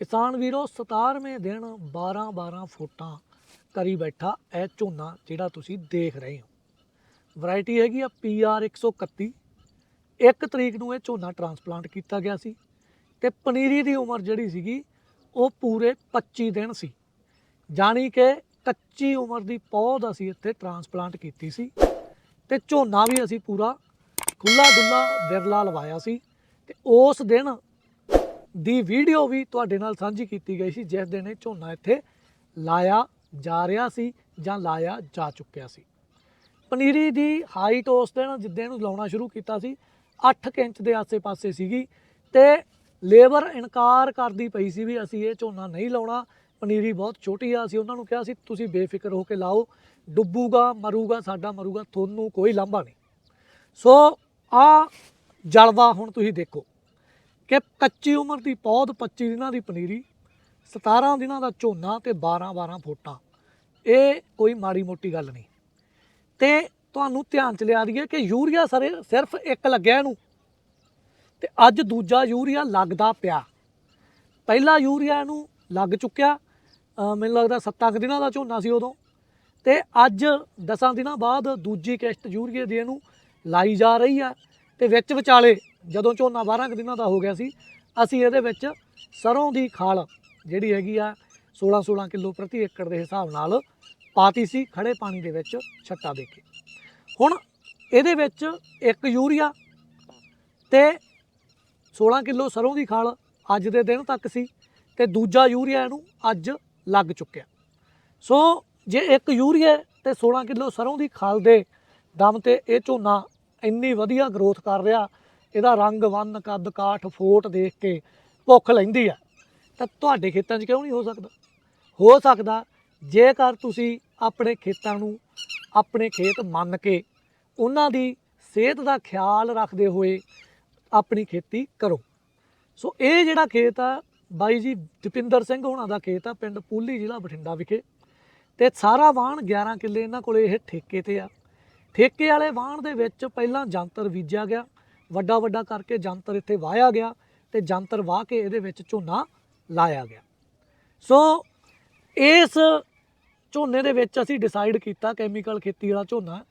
ਕਿਸਾਨ ਵੀਰੋ 17ਵੇਂ ਦਿਨ 12 12 ਫੁੱਟਾਂ ਕਰੀ ਬੈਠਾ ਇਹ ਝੋਨਾ ਜਿਹੜਾ ਤੁਸੀਂ ਦੇਖ ਰਹੇ ਹੋ। ਵੈਰਾਈਟੀ ਹੈਗੀ ਆ PR 131 ਇੱਕ ਤਰੀਕ ਨੂੰ ਇਹ ਝੋਨਾ ਟਰਾਂਸਪਲਾਂਟ ਕੀਤਾ ਗਿਆ ਸੀ ਤੇ ਪਨੀਰੀ ਦੀ ਉਮਰ ਜਿਹੜੀ ਸੀਗੀ ਉਹ ਪੂਰੇ 25 ਦਿਨ ਸੀ। ਜਾਣੀ ਕਿ ਕੱਚੀ ਉਮਰ ਦੀ ਪੌਦ ਅਸੀਂ ਇੱਥੇ ਟਰਾਂਸਪਲਾਂਟ ਕੀਤੀ ਸੀ ਤੇ ਝੋਨਾ ਵੀ ਅਸੀਂ ਪੂਰਾ ਖੁੱਲਾ ਡੁੱਲਾ ਵਿਰਲਾ ਲਵਾਇਆ ਸੀ ਤੇ ਉਸ ਦਿਨ ਦੀ ਵੀਡੀਓ ਵੀ ਤੁਹਾਡੇ ਨਾਲ ਸਾਂਝੀ ਕੀਤੀ ਗਈ ਸੀ, ਜਿਸ ਦਿਨ ਇਹ ਝੋਨਾ ਇੱਥੇ ਲਾਇਆ ਜਾ ਰਿਹਾ ਸੀ ਜਾਂ ਲਾਇਆ ਜਾ ਚੁੱਕਿਆ ਸੀ। ਪਨੀਰੀ ਦੀ ਹਾਈਟ ਉਸ ਦਿਨ ਜਿੱਦਾਂ ਨੂੰ ਲਾਉਣਾ ਸ਼ੁਰੂ ਕੀਤਾ ਸੀ 8 ਇੰਚ ਦੇ ਆਸੇ-ਪਾਸੇ ਸੀਗੀ ਤੇ ਲੇਬਰ ਇਨਕਾਰ ਕਰਦੀ ਪਈ ਸੀ ਵੀ ਅਸੀਂ ਇਹ ਝੋਨਾ ਨਹੀਂ ਲਾਉਣਾ। ਪਨੀਰੀ ਬਹੁਤ ਛੋਟੀ ਆ, ਅਸੀਂ ਉਹਨਾਂ ਨੂੰ ਕਿਹਾ ਸੀ, ਤੁਸੀਂ ਬੇਫਿਕਰ ਹੋ ਕੇ ਲਾਓ, ਡੁੱਬੂਗਾ, ਮਰੂਗਾ, ਸਾਡਾ ਮਰੂਗਾ, ਤੁਹਾਨੂੰ ਕੋਈ ਲਾਂਭਾ ਨਹੀਂ। ਸੋ ਆ ਜਲਵਾ ਹੁਣ ਤੁਸੀਂ ਦੇਖੋ। ਕਿ ਕੱਚੀ ਉਮਰ ਦੀ ਪੌਦ 25 ਦਿਨਾਂ ਦੀ ਪਨੀਰੀ 17 ਦਿਨਾਂ ਦਾ ਝੋਨਾ ਤੇ 12 12 ਫੋਟਾਂ। ਇਹ ਕੋਈ ਮਾੜੀ ਮੋਟੀ ਗੱਲ ਨਹੀਂ। ਤੇ ਤੁਹਾਨੂੰ ਧਿਆਨ ਚ ਲਿਆ ਦਈਏ ਕਿ ਯੂਰੀਆ ਸਾਰੇ ਸਿਰਫ ਇੱਕ ਲੱਗਿਆ ਇਹਨੂੰ। ਤੇ ਅੱਜ ਦੂਜਾ ਯੂਰੀਆ ਲੱਗਦਾ ਪਿਆ। ਪਹਿਲਾ ਯੂਰੀਆ ਇਹਨੂੰ ਲੱਗ ਚੁੱਕਿਆ। ਮੈਨੂੰ ਲੱਗਦਾ 7 ਕੁ ਦਿਨਾਂ ਦਾ ਝੋਨਾ ਸੀ ਉਦੋਂ। ਤੇ ਅੱਜ 10 ਦਿਨਾਂ ਬਾਅਦ ਦੂਜੀ ਕਿਸ਼ਤ ਯੂਰੀਏ ਦੀ ਇਹਨੂੰ ਲਾਈ ਜਾ ਰਹੀ ਆ। ਤੇ ਵਿੱਚ ਵਿਚਾਲੇ ਜਦੋਂ ਝੋਨਾ 12 ਕੁ ਦਿਨਾਂ ਦਾ ਹੋ ਗਿਆ ਸੀ, ਅਸੀਂ ਇਹਦੇ ਵਿੱਚ ਸਰੋਂ ਦੀ ਖਾਲ ਜਿਹੜੀ ਹੈਗੀ ਆ 16 16 ਕਿਲੋ ਪ੍ਰਤੀ ਏਕੜ ਦੇ ਹਿਸਾਬ ਨਾਲ ਪਾਤੀ ਸੀ ਖੜੇ ਪਾਣੀ ਦੇ ਵਿੱਚ ਛੱਟਾ ਦੇ ਕੇ। ਹੁਣ ਇਹਦੇ ਵਿੱਚ ਇੱਕ ਯੂਰੀਆ ਤੇ 16 ਕਿਲੋ ਸਰੋਂ ਦੀ ਖਾਲ ਅੱਜ ਦੇ ਦਿਨ ਤੱਕ ਸੀ ਤੇ ਦੂਜਾ ਯੂਰੀਆ ਇਹਨੂੰ ਅੱਜ ਲੱਗ ਚੁੱਕਿਆ। ਸੋ ਜੇ ਇੱਕ ਯੂਰੀਆ ਤੇ 16 ਕਿਲੋ ਸਰੋਂ ਦੀ ਖਾਲ ਦੇ ਦਮ ਤੇ ਇਹ ਝੋਨਾ ਇੰਨੀ ਵਧੀਆ ਗਰੋਥ ਕਰ ਰਿਹਾ ਇਹਦਾ ਰੰਗ, ਵੰਨ, ਕੱਦ, ਕਾਠ, ਫੋਟ ਦੇਖ ਕੇ ਭੁੱਖ ਲੈਂਦੀ ਆ। ਤਾਂ ਤੁਹਾਡੇ ਖੇਤਾਂ 'ਚ ਕਿਉਂ ਨਹੀਂ ਹੋ ਸਕਦਾ? ਹੋ ਸਕਦਾ ਜੇਕਰ ਤੁਸੀਂ ਆਪਣੇ ਖੇਤਾਂ ਨੂੰ ਆਪਣੇ ਖੇਤ ਮੰਨ ਕੇ ਉਹਨਾਂ ਦੀ ਸਿਹਤ ਦਾ ਖਿਆਲ ਰੱਖਦੇ ਹੋਏ ਆਪਣੀ ਖੇਤੀ ਕਰੋ। ਸੋ ਇਹ ਜਿਹੜਾ ਖੇਤ ਆ, ਬਾਈ ਜੀ ਜਪਿੰਦਰ ਸਿੰਘ ਹੋਣਾ ਦਾ ਖੇਤ ਆ, ਪਿੰਡ ਪੂਲੀ ਜ਼ਿਲ੍ਹਾ ਬਠਿੰਡਾ ਵਿਖੇ। ਤੇ ਸਾਰਾ ਵਾਹਣ 11 ਕਿੱਲੇ ਇਹਨਾਂ ਕੋਲੇ ਇਹ ਠੇਕੇ ਤੇ ਆ। ਠੇਕੇ ਵਾਲੇ ਵਾਹਣ ਦੇ ਵਿੱਚ ਪਹਿਲਾਂ ਜੰਤਰ ਬੀਜਿਆ ਗਿਆ। ਵੱਡਾ ਵੱਡਾ ਕਰਕੇ ਜੰਤਰ ਇੱਥੇ ਵਾਹਿਆ ਗਿਆ ਤੇ ਜੰਤਰ ਵਾਹ ਕੇ ਇਹਦੇ ਵਿੱਚ ਝੋਨਾ ਲਾਇਆ ਗਿਆ। ਸੋ ਇਸ ਝੋਨੇ ਦੇ ਵਿੱਚ ਅਸੀਂ ਡਿਸਾਈਡ ਕੀਤਾ ਕੈਮੀਕਲ ਖੇਤੀ ਵਾਲਾ ਝੋਨਾ।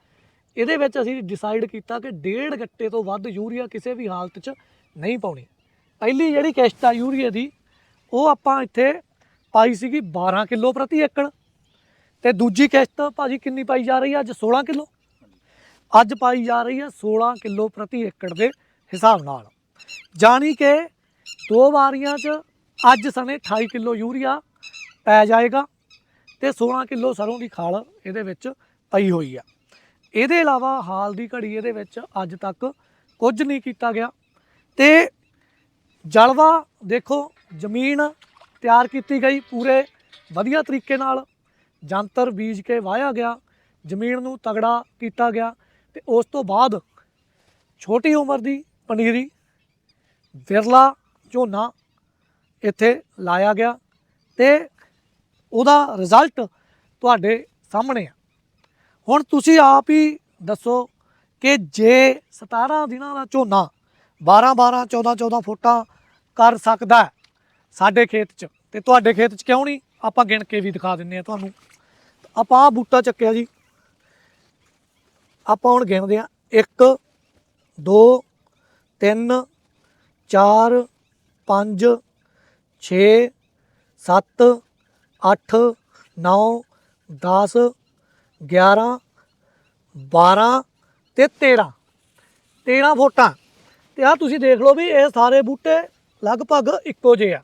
ਇਹਦੇ ਵਿੱਚ ਅਸੀਂ ਡਿਸਾਈਡ ਕੀਤਾ ਕਿ ਡੇਢ ਗੱਟੇ ਤੋਂ ਵੱਧ ਯੂਰੀਆ ਕਿਸੇ ਵੀ ਹਾਲਤ 'ਚ ਨਹੀਂ ਪਾਉਣੀ। ਪਹਿਲੀ ਜਿਹੜੀ ਕਿਸ਼ਤ ਆ ਯੂਰੀਆ ਦੀ, ਉਹ ਆਪਾਂ ਇੱਥੇ ਪਾਈ ਸੀਗੀ 12 ਕਿਲੋ ਪ੍ਰਤੀ ਏਕੜ। ਤੇ ਦੂਜੀ ਕਿਸ਼ਤ ਭਾਜੀ ਕਿੰਨੀ ਪਾਈ ਜਾ ਰਹੀ ਹੈ ਅੱਜ 16 ਕਿਲੋ। ਅੱਜ ਪਾਈ ਜਾ ਰਹੀ ਹੈ 16 ਕਿਲੋ ਪ੍ਰਤੀ ਏਕੜ ਦੇ ਹਿਸਾਬ ਨਾਲ। ਜਾਣੀ ਕਿ ਦੋ ਵਾਰੀਆਂ 'ਚ ਅੱਜ ਸਣੇ 28 ਕਿਲੋ ਯੂਰੀਆ ਪੈ ਜਾਏਗਾ ਤੇ 16 ਕਿਲੋ ਸਰੋਂ ਦੀ ਖਾਲ ਇਹਦੇ ਵਿੱਚ ਪਈ ਹੋਈ ਆ ਇਹਦੇ ਇਲਾਵਾ ਹਾਲ ਦੀ ਘੜੀ ਇਹਦੇ ਵਿੱਚ ਅੱਜ ਤੱਕ ਕੁਝ ਨਹੀਂ ਕੀਤਾ ਗਿਆ ਤੇ ਜਲਵਾ ਦੇਖੋ ਜ਼ਮੀਨ ਤਿਆਰ ਕੀਤੀ ਗਈ ਪੂਰੇ ਵਧੀਆ ਤਰੀਕੇ ਨਾਲ। ਜੰਤਰ ਬੀਜ ਕੇ ਵਾਹਿਆ ਗਿਆ, ਜ਼ਮੀਨ ਨੂੰ ਤਗੜਾ ਕੀਤਾ ਗਿਆ ਤੇ ਉਸ ਤੋਂ ਬਾਅਦ ਛੋਟੀ ਉਮਰ ਦੀ ਪਨੀਰੀ, ਵਿਰਲਾ ਝੋਨਾ ਇੱਥੇ ਲਾਇਆ ਗਿਆ ਤੇ ਉਹਦਾ ਰਿਜ਼ਲਟ ਤੁਹਾਡੇ ਸਾਹਮਣੇ ਆ। ਹੁਣ ਤੁਸੀਂ ਆਪ ਹੀ ਦੱਸੋ ਕਿ ਜੇ 17 ਦਿਨਾਂ ਦਾ ਝੋਨਾ 12 12 14 14 ਫੁੱਟਾਂ ਕਰ ਸਕਦਾ ਸਾਡੇ ਖੇਤ 'ਚ, ਤੇ ਤੁਹਾਡੇ ਖੇਤ 'ਚ ਕਿਉਂ ਨਹੀਂ? ਆਪਾਂ ਗਿਣ ਕੇ ਵੀ ਦਿਖਾ ਦਿੰਨੇ ਆ ਤੁਹਾਨੂੰ। ਆਪਾਂ ਆ ਬੂਟਾ ਚੱਕਿਆ ਜੀ। ਆਪਾਂ ਹੁਣ ਗਿਣਦੇ ਆ 1 2 3 4 5 6 7 8 9 10 11 12 ਤੇ 13 13 ਫੋਟਾਂ। ਤੇ ਆ ਤੁਸੀਂ ਦੇਖ ਲਓ ਵੀ ਇਹ ਸਾਰੇ ਬੂਟੇ ਲਗਭਗ ਇੱਕੋ ਜਿਹੇ ਆ।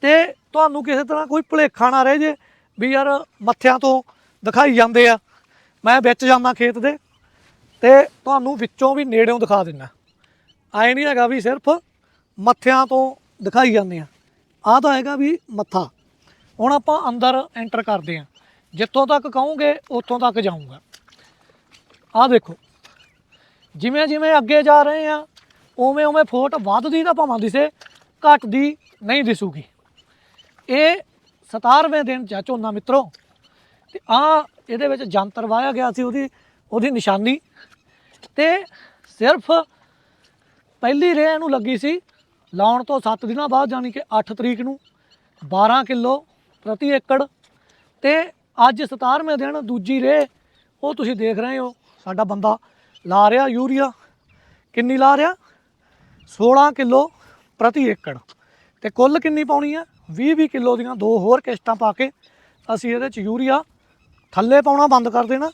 ਤੇ ਤੁਹਾਨੂੰ ਕਿਸੇ ਤਰ੍ਹਾਂ ਕੋਈ ਭੁਲੇਖਾ ਨਾ ਰਹੇ ਜੇ ਵੀ ਯਾਰ ਮੱਥਿਆਂ ਤੋਂ ਦਿਖਾਈ ਜਾਂਦੇ ਆ। ਮੈਂ ਵਿੱਚ ਜਾਂਦਾ ਖੇਤ ਦੇ। ਤੇ ਤੁਹਾਨੂੰ ਵਿੱਚੋਂ ਵੀ ਨੇੜਿਓਂ ਦਿਖਾ ਦਿੰਦਾ ਐ ਨਹੀਂ ਹੈਗਾ ਵੀ ਸਿਰਫ ਮੱਥਿਆਂ ਤੋਂ ਦਿਖਾਈ ਜਾਂਦੇ ਆ। ਆਹ ਤਾਂ ਹੈਗਾ ਵੀ ਮੱਥਾ। ਹੁਣ ਆਪਾਂ ਅੰਦਰ ਐਂਟਰ ਕਰਦੇ ਆ। ਜਿੱਥੋਂ ਤੱਕ ਕਹੋਗੇ, ਉੱਥੋਂ ਤੱਕ ਜਾਊਂਗਾ। ਆਹ ਦੇਖੋ। ਜਿਵੇਂ ਜਿਵੇਂ ਅੱਗੇ ਜਾ ਰਹੇ ਆ, ਉਵੇਂ ਉਵੇਂ ਫੋਟ ਵੱਧਦੀ ਤਾਂ ਭਾਵਾਂ ਦਿਸੇ, ਘਟਦੀ ਨਹੀਂ ਦਿਸੂਗੀ। ਇਹ 17ਵੇਂ ਦਿਨ ਚ ਝੋਨਾ ਮਿੱਤਰੋ। ਤੇ ਆ ਇਹਦੇ ਵਿੱਚ ਜੰਤਰ ਵਾਇਆ ਗਿਆ ਸੀ ਉਹਦੀ ਉਹਦੀ ਨਿਸ਼ਾਨੀ। ਤੇ ਸਿਰਫ ਪਹਿਲੀ ਰੇਹ ਨੂੰ ਲੱਗੀ ਸੀ ਲਾਉਣ ਤੋਂ 7 ਦਿਨਾਂ ਬਾਅਦ ਯਾਨੀ ਕਿ 8 ਤਰੀਕ ਨੂੰ 12 ਕਿਲੋ ਪ੍ਰਤੀ ਏਕੜ ਤੇ ਅੱਜ 17ਵੇਂ ਦਿਨ, ਦੂਜੀ ਰੇਹ, ਉਹ ਤੁਸੀਂ ਦੇਖ ਰਹੇ ਹੋ, ਸਾਡਾ ਬੰਦਾ ਲਾ ਰਿਹਾ ਯੂਰੀਆ। ਕਿੰਨੀ ਲਾ ਰਿਹਾ? 16 ਕਿਲੋ ਪ੍ਰਤੀ ਏਕੜ। ਤੇ ਕੁੱਲ ਕਿੰਨੀ ਪਾਉਣੀ ਹੈ 20 20 ਕਿਲੋ ਦੀਆਂ ਦੋ ਹੋਰ ਕਿਸ਼ਤਾਂ ਪਾ ਕੇ ਅਸੀਂ ਇਹਦੇ ਚ ਯੂਰੀਆ ਥੱਲੇ ਪਾਉਣਾ ਬੰਦ ਕਰ ਦੇਣਾ।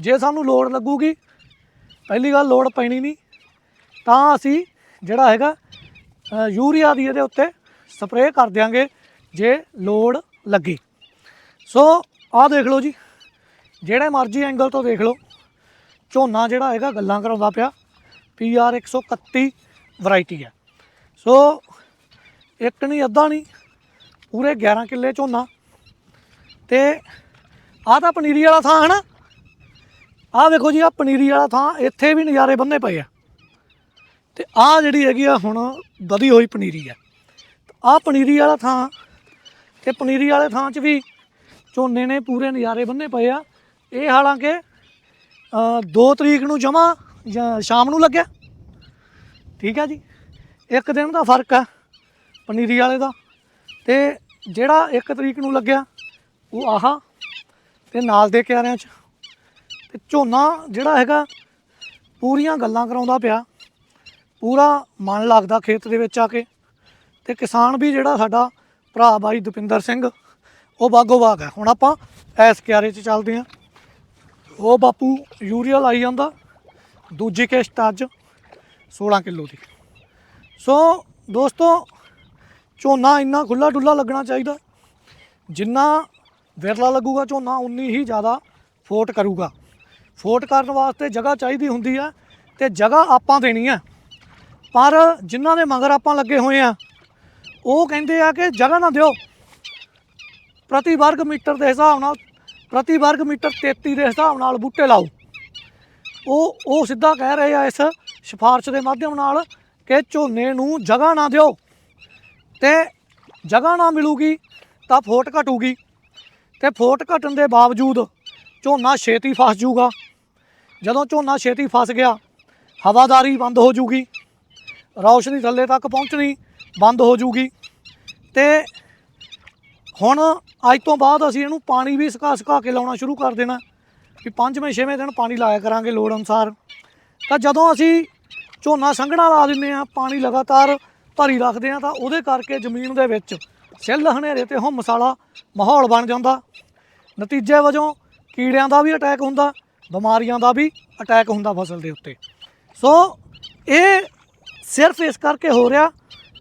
ਜੇ ਸਾਨੂੰ ਲੋੜ ਲੱਗੂਗੀ ਪਹਿਲੀ ਗੱਲ ਲੋੜ ਪੈਣੀ ਨਹੀਂ। ਤਾਂ ਅਸੀਂ ਜਿਹੜਾ ਹੈਗਾ ਯੂਰੀਆ ਦੀ ਇਹਦੇ ਉੱਤੇ ਸਪਰੇਅ ਕਰ ਦਿਆਂਗੇ ਜੇ ਲੋੜ ਲੱਗੀ। ਸੋ, ਆਹ ਦੇਖ ਲਓ ਜੀ। ਜਿਹੜੇ ਮਰਜ਼ੀ ਐਂਗਲ ਤੋਂ ਦੇਖ ਲਓ। ਝੋਨਾ ਜਿਹੜਾ ਹੈਗਾ ਗੱਲਾਂ ਕਰਾਉਂਦਾ ਪਿਆ। PR 131 ਵੈਰਾਈਟੀ ਹੈ। ਸੋ, ਇੱਕ ਨਹੀਂ, ਅੱਧਾ ਨਹੀਂ। ਪੂਰੇ 11 ਕਿੱਲੇ ਝੋਨਾ। ਤੇ ਆਹ ਤਾਂ ਪਨੀਰੀ ਵਾਲਾ ਥਾਂ ਹੈ ਨਾ। ਆਹ ਵੇਖੋ ਜੀ, ਆਹ ਪਨੀਰੀ ਵਾਲਾ ਥਾਂ, ਇੱਥੇ ਵੀ ਨਜ਼ਾਰੇ ਬੰਨੇ ਪਏ ਆ। ਤੇ ਆਹ ਜਿਹੜੀ ਹੈਗੀ ਆ, ਹੁਣ ਵਧੀ ਹੋਈ ਪਨੀਰੀ ਆ। ਆਹ ਪਨੀਰੀ ਵਾਲਾ ਥਾਂ ਤੇ ਪਨੀਰੀ ਵਾਲੇ ਥਾਂ 'ਚ ਵੀ ਝੋਨੇ ਨੇ ਪੂਰੇ ਨਜ਼ਾਰੇ ਬੰਨੇ ਪਏ ਆ। ਇਹ ਹਾਲਾਂਕਿ 2 ਤਰੀਕ ਨੂੰ ਜਮਾ ਜਾਂ ਸ਼ਾਮ ਨੂੰ ਲੱਗਿਆ। ਠੀਕ ਹੈ ਜੀ। ਇੱਕ ਦਿਨ ਦਾ ਫ਼ਰਕ ਆ ਪਨੀਰੀ ਵਾਲੇ ਦਾ। ਤੇ ਜਿਹੜਾ 1 ਤਰੀਕ ਨੂੰ ਲੱਗਿਆ, ਉਹ ਆਹਾ, ਤੇ ਨਾਲ ਦੇ ਕਿਆਰਿਆਂ 'ਚ। ਝੋਨਾ ਜਿਹੜਾ ਹੈਗਾ ਪੂਰੀਆਂ ਗੱਲਾਂ ਕਰਾਉਂਦਾ ਪਿਆ। ਪੂਰਾ ਮਨ ਲੱਗਦਾ ਖੇਤ ਦੇ ਵਿੱਚ ਆ ਕੇ। ਤੇ ਕਿਸਾਨ ਵੀ ਜਿਹੜਾ ਸਾਡਾ ਭਰਾ ਬਾਈ ਦੁਪਿੰਦਰ ਸਿੰਘ, ਉਹ ਬਾਗੋ ਬਾਗ ਹੈ। ਹੁਣ ਆਪਾਂ ਐਸ ਕਿਆਰੇ 'ਚ ਚੱਲਦੇ ਹਾਂ। ਉਹ ਬਾਪੂ ਯੂਰੀਆ ਲਾਈ ਜਾਂਦਾ। ਦੂਜੀ ਕਿਸ਼ਤ ਅੱਜ 16 ਕਿਲੋ ਦੀ। ਸੋ ਦੋਸਤੋ, ਝੋਨਾ ਇੰਨਾ ਖੁੱਲਾ ਡੁੱਲਾ ਲੱਗਣਾ ਚਾਹੀਦਾ। ਜਿੰਨਾ ਵਿਰਲਾ ਲੱਗੂਗਾ ਝੋਨਾ, ਉਨੀ ਹੀ ਜ਼ਿਆਦਾ ਫੋਟ ਕਰੂਗਾ। ਫੋਟ ਕਰਨ ਵਾਸਤੇ ਜਗ੍ਹਾ ਚਾਹੀਦੀ ਹੁੰਦੀ ਆ ਤੇ ਜਗ੍ਹਾ ਆਪਾਂ ਦੇਣੀ ਆ। ਪਰ ਜਿਨ੍ਹਾਂ ਦੇ ਮਗਰ ਆਪਾਂ ਲੱਗੇ ਹੋਏ ਆ, ਉਹ ਕਹਿੰਦੇ ਆ ਕਿ ਜਗ੍ਹਾ ਨਾ ਦਿਓ। ਪ੍ਰਤੀ ਵਰਗ ਮੀਟਰ ਦੇ ਹਿਸਾਬ ਨਾਲ ਪ੍ਰਤੀ ਵਰਗ ਮੀਟਰ 33 ਦੇ ਹਿਸਾਬ ਨਾਲ ਬੂਟੇ ਲਾਓ। ਉਹ ਉਹ ਸਿੱਧਾ ਕਹਿ ਰਹੇ ਆ ਇਸ ਸਿਫਾਰਿਸ਼ ਦੇ ਮਾਧਿਅਮ ਨਾਲ ਕਿ ਝੋਨੇ ਨੂੰ ਜਗ੍ਹਾ ਨਾ ਦਿਓ। ਤੇ ਜਗ੍ਹਾ ਨਾ ਮਿਲੂਗੀ ਤਾਂ ਫੋਟ ਘਟੂਗੀ। ਤੇ ਫੋਟ ਘਟਣ ਦੇ ਬਾਵਜੂਦ ਝੋਨਾ ਛੇਤੀ ਫਸ ਜਾਊਗਾ। ਜਦੋਂ ਝੋਨਾ ਛੇਤੀ ਫਸ ਗਿਆ, ਹਵਾਦਾਰੀ ਬੰਦ ਹੋ ਜੂਗੀ। ਰੌਸ਼ਨੀ ਥੱਲੇ ਤੱਕ ਪਹੁੰਚਣੀ ਬੰਦ ਹੋ ਜੂਗੀ। ਤੇ ਹੁਣ ਅੱਜ ਤੋਂ ਬਾਅਦ ਅਸੀਂ ਇਹਨੂੰ ਪਾਣੀ ਵੀ ਸੁਕਾ ਸੁਕਾ ਕੇ ਲਾਉਣਾ ਸ਼ੁਰੂ ਕਰ ਦੇਣਾ। ਕਿ ਪੰਜਵੇਂ, ਛੇਵੇਂ ਦਿਨ ਪਾਣੀ ਲਾਇਆ ਕਰਾਂਗੇ ਲੋੜ ਅਨੁਸਾਰ। ਤਾਂ ਜਦੋਂ ਅਸੀਂ ਝੋਨਾ ਸੰਘਣਾ ਲਾ ਦਿੰਦੇ ਆ ਪਾਣੀ ਲਗਾਤਾਰ ਭਰੀ ਰੱਖਦੇ ਆ ਤਾਂ ਉਹਦੇ ਕਰਕੇ ਜ਼ਮੀਨ ਦੇ ਵਿੱਚ ਸਿੱਲ ਹਨੇਰੇ ਤੇ ਹੁੰਮ ਮਸਾਲਾ ਮਾਹੌਲ ਬਣ ਜਾਂਦਾ। ਨਤੀਜੇ ਵਜੋਂ ਕੀੜਿਆਂ ਦਾ ਵੀ ਅਟੈਕ ਹੁੰਦਾ। ਬਿਮਾਰੀਆਂ ਦਾ ਵੀ ਅਟੈਕ ਹੁੰਦਾ ਫਸਲ ਦੇ ਉੱਤੇ। ਸੋ ਇਹ ਸਿਰਫ ਇਸ ਕਰਕੇ ਹੋ ਰਿਹਾ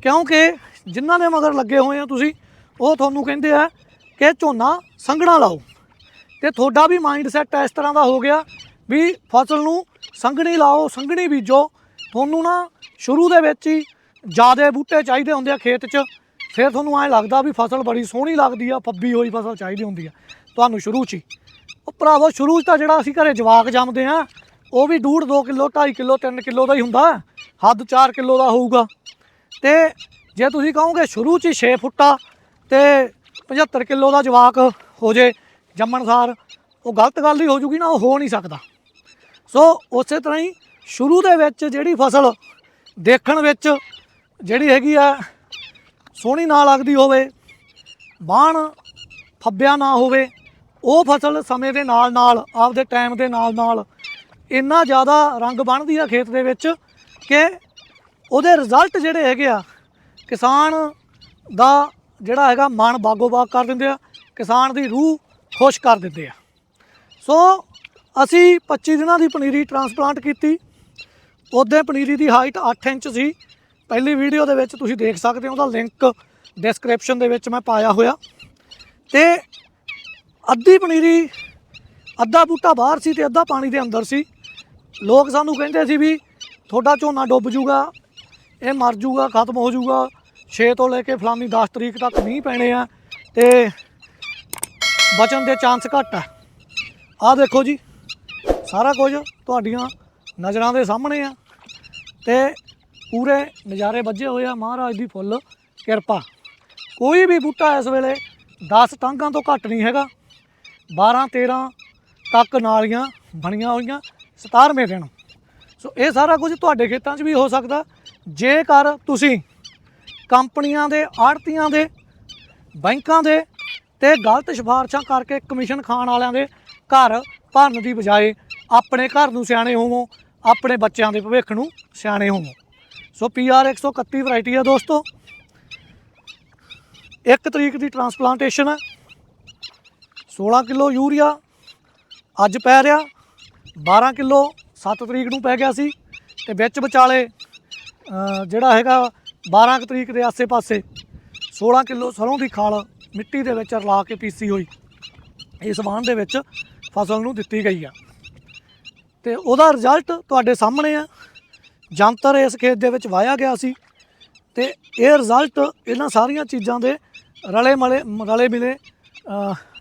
ਕਿਉਂਕਿ ਜਿਨ੍ਹਾਂ ਦੇ ਮਗਰ ਲੱਗੇ ਹੋਏ ਆ ਤੁਸੀਂ, ਉਹ ਤੁਹਾਨੂੰ ਕਹਿੰਦੇ ਆ ਕਿ ਝੋਨਾ ਸੰਘਣਾ ਲਾਓ। ਤੇ ਤੁਹਾਡਾ ਵੀ ਮਾਈਂਡ ਸੈਟ ਇਸ ਤਰ੍ਹਾਂ ਦਾ ਹੋ ਗਿਆ ਵੀ ਫਸਲ ਨੂੰ ਸੰਘਣੀ ਲਾਓ, ਸੰਘਣੀ ਬੀਜੋ। ਤੁਹਾਨੂੰ ਨਾ ਸ਼ੁਰੂ ਦੇ ਵਿੱਚ ਹੀ ਜਿਆਦੇ ਬੂਟੇ ਚਾਹੀਦੇ ਹੁੰਦੇ ਆ ਖੇਤ 'ਚ। ਫਿਰ ਤੁਹਾਨੂੰ ਐਂ ਲੱਗਦਾ ਵੀ ਫਸਲ ਬੜੀ ਸੋਹਣੀ ਲੱਗਦੀ ਆ, ਫੱਬੀ ਹੋਈ ਫਸਲ ਚਾਹੀਦੀ ਹੁੰਦੀ ਆ। ਤੁਹਾਨੂੰ ਸ਼ੁਰੂ 'ਚ ਹੀ। ਉਹ ਭਰਾਵੋ, ਸ਼ੁਰੂ 'ਚ ਤਾਂ ਜਿਹੜਾ ਅਸੀਂ ਘਰੇ ਜਵਾਕ ਜੰਮਦੇ ਆ ਉਹ ਵੀ ਡੂਢ 2 ਕਿਲੋ 2.5 ਕਿਲੋ 3 ਕਿਲੋ ਦਾ ਹੀ ਹੁੰਦਾ। ਹੱਦ 4 ਕਿਲੋ ਦਾ ਹੋਊਗਾ। ਤੇ ਜੇ ਤੁਸੀਂ ਕਹੋਗੇ ਸ਼ੁਰੂ 'ਚ ਹੀ 6 ਫੁੱਟਾ ਤੇ 75 ਕਿਲੋ ਦਾ ਜਵਾਕ ਹੋ ਜੇ ਜੰਮਣ ਸਾਰ, ਉਹ ਗਲਤ ਗੱਲ ਹੀ ਹੋ ਜੂਗੀ ਨਾ, ਉਹ ਹੋ ਨਹੀਂ ਸਕਦਾ। ਸੋ ਉਸੇ ਤਰ੍ਹਾਂ ਹੀ ਸ਼ੁਰੂ ਦੇ ਵਿੱਚ ਜਿਹੜੀ ਫਸਲ ਦੇਖਣ ਵਿੱਚ ਜਿਹੜੀ ਹੈਗੀ ਆ, ਸੋਹਣੀ ਨਾ ਲੱਗਦੀ ਹੋਵੇ, ਬਾਣ ਫੱਬਿਆ ਨਾ ਹੋਵੇ ਉਹ ਫਸਲ ਸਮੇਂ ਦੇ ਨਾਲ ਨਾਲ, ਆਪਦੇ ਟਾਈਮ ਦੇ ਨਾਲ ਨਾਲ ਇੰਨਾ ਜ਼ਿਆਦਾ ਰੰਗ ਬਣਦੀ ਆ ਖੇਤ ਦੇ ਵਿੱਚ ਕਿ ਉਹਦੇ ਰਿਜ਼ਲਟ ਜਿਹੜੇ ਹੈਗੇ ਆ, ਕਿਸਾਨ ਦਾ ਜਿਹੜਾ ਹੈਗਾ ਮਨ ਬਾਗੋ ਬਾਗ ਕਰ ਦਿੰਦੇ ਆ, ਕਿਸਾਨ ਦੀ ਰੂਹ ਖੁਸ਼ ਕਰ ਦਿੰਦੇ ਆ। ਸੋ ਅਸੀਂ 25 ਦਿਨਾਂ ਦੀ ਪਨੀਰੀ ਟਰਾਂਸਪਲਾਂਟ ਕੀਤੀ। ਉਹਦੇ ਪਨੀਰੀ ਦੀ ਹਾਈਟ 8 ਇੰਚ ਸੀ। ਪਹਿਲੀ ਵੀਡੀਓ ਦੇ ਵਿੱਚ ਤੁਸੀਂ ਦੇਖ ਸਕਦੇ ਹੋ, ਉਹਦਾ ਲਿੰਕ ਡਿਸਕ੍ਰਿਪਸ਼ਨ ਦੇ ਵਿੱਚ ਮੈਂ ਪਾਇਆ ਹੋਇਆ। ਤੇ ਅੱਧੀ ਪਨੀਰੀ, ਅੱਧਾ ਬੂਟਾ ਬਾਹਰ ਸੀ ਤੇ ਅੱਧਾ ਪਾਣੀ ਦੇ ਅੰਦਰ ਸੀ। ਲੋਕ ਸਾਨੂੰ ਕਹਿੰਦੇ ਸੀ ਵੀ ਤੁਹਾਡਾ ਝੋਨਾ ਡੁੱਬ ਜੂਗਾ, ਇਹ ਮਰ ਜੂਗਾ, ਖਤਮ ਹੋ ਜੂਗਾ। 6 ਤੋਂ ਲੈ ਕੇ ਫਲਾਨੀ 10 ਤਰੀਕ ਤੱਕ ਮੀਂਹ ਪੈਣੇ ਆ ਤੇ ਬਚਣ ਦੇ ਚਾਂਸ ਘੱਟ ਆ। ਆਹ ਦੇਖੋ ਜੀ, ਸਾਰਾ ਕੁਝ ਤੁਹਾਡੀਆਂ ਨਜ਼ਰਾਂ ਦੇ ਸਾਹਮਣੇ ਆ ਤੇ ਪੂਰੇ ਨਜ਼ਾਰੇ ਵੱਜੇ ਹੋਏ ਆ। ਮਹਾਰਾਜ ਦੀ ਫੁੱਲ ਕਿਰਪਾ। ਕੋਈ ਵੀ ਬੂਟਾ ਇਸ ਵੇਲੇ 10 ਟਾਂਗਾਂ ਤੋਂ ਘੱਟ ਨਹੀਂ ਹੈਗਾ। 12 13 ਤੱਕ ਨਾਲੀਆਂ ਬਣੀਆਂ ਹੋਈਆਂ 17ਵੇਂ ਦਿਨ। ਸੋ ਇਹ ਸਾਰਾ ਕੁਝ ਤੁਹਾਡੇ ਖੇਤਾਂ 'ਚ ਵੀ ਹੋ ਸਕਦਾ। ਜੇਕਰ ਤੁਸੀਂ ਕੰਪਨੀਆਂ ਦੇ, ਆੜਤੀਆਂ ਦੇ, ਬੈਂਕਾਂ ਦੇ ਤੇ ਗਲਤ ਸਿਫਾਰਸ਼ਾਂ ਕਰਕੇ ਕਮਿਸ਼ਨ ਖਾਣ ਵਾਲਿਆਂ ਦੇ ਘਰ ਭਰਨ ਦੀ ਬਜਾਏ ਆਪਣੇ ਘਰ ਨੂੰ ਸਿਆਣੇ ਹੋਵੋ, ਆਪਣੇ ਬੱਚਿਆਂ ਦੇ ਭਵਿੱਖ ਨੂੰ ਸਿਆਣੇ ਹੋਵੋ। ਸੋ ਪੀਆਰ 131 ਵੈਰਾਈਟੀ ਹੈ ਦੋਸਤੋ। ਇੱਕ ਤਰੀਕ ਦੀ ਟਰਾਂਸਪਲਾਂਟੇਸ਼ਨ ਹੈ। 16 ਕਿਲੋ ਯੂਰੀਆ ਅੱਜ ਪੈ ਰਿਹਾ 12 ਕਿਲੋ 7 ਤਰੀਕ ਨੂੰ ਪੈ ਗਿਆ ਸੀ ਤੇ ਵਿੱਚ ਵਿਚਾਲੇ ਜਿਹੜਾ ਹੈਗਾ 12 ਕੁ ਤਰੀਕ ਦੇ ਆਸੇ-ਪਾਸੇ 16 ਕਿਲੋ ਸਰੋਂ ਦੀ ਖਾਲ ਮਿੱਟੀ ਦੇ ਵਿੱਚ ਰਲਾ ਕੇ ਪੀਸੀ ਹੋਈ। ਇਸ ਵਾਹਨ ਦੇ ਵਿੱਚ ਫਸਲ ਨੂੰ ਦਿੱਤੀ ਗਈ ਆ। ਤੇ ਉਹਦਾ ਰਿਜ਼ਲਟ ਤੁਹਾਡੇ ਸਾਹਮਣੇ ਆ। ਜੰਤਰ ਇਸ ਖੇਤ ਦੇ ਵਿੱਚ ਵਾਇਆ ਗਿਆ ਸੀ ਤੇ ਇਹ ਰਿਜ਼ਲਟ ਇਹਨਾਂ ਸਾਰੀਆਂ ਚੀਜ਼ਾਂ ਦੇ ਰਲੇ ਮਲੇ ਰਲੇ ਮਿਲੇ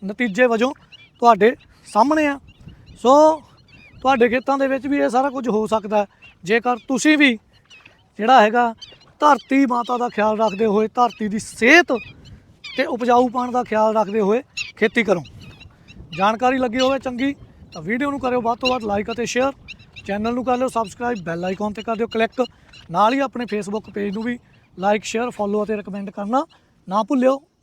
ਨਤੀਜੇ ਵਜੋਂ ਤੁਹਾਡੇ ਸਾਹਮਣੇ ਆ। ਸੋ, ਤੁਹਾਡੇ ਖੇਤਾਂ ਦੇ ਵਿੱਚ ਵੀ ਇਹ ਸਾਰਾ ਕੁਝ ਹੋ ਸਕਦਾ ਜੇਕਰ ਤੁਸੀਂ ਵੀ ਜਿਹੜਾ ਹੈਗਾ ਧਰਤੀ ਮਾਤਾ ਦਾ ਖਿਆਲ ਰੱਖਦੇ ਹੋਏ, ਧਰਤੀ ਦੀ ਸਿਹਤ ਤੇ ਉਪਜਾਊਪਣ ਦਾ ਖਿਆਲ ਰੱਖਦੇ ਹੋਏ ਖੇਤੀ ਕਰੋ। ਜਾਣਕਾਰੀ ਲੱਗੀ ਹੋਵੇ ਚੰਗੀ, ਤਾਂ ਵੀਡੀਓ ਨੂੰ ਕਰਿਓ ਵੱਧ ਤੋਂ ਵੱਧ ਲਾਈਕ ਅਤੇ ਸ਼ੇਅਰ ਚੈਨਲ ਨੂੰ ਕਰ ਲਿਓ ਸਬਸਕ੍ਰਾਈਬ ਬੈਲ ਆਈਕਨ ਤੇ ਕਰ ਦਿਓ ਕਲਿੱਕ ਨਾਲ ਹੀ ਆਪਣੇ ਫੇਸਬੁੱਕ ਪੇਜ ਨੂੰ ਵੀ ਲਾਈਕ ਸ਼ੇਅਰ ਫੋਲੋ ਅਤੇ ਰეკਮੈਂਡ ਕਰਨਾ ਨਾ ਭੁੱਲਿਓ।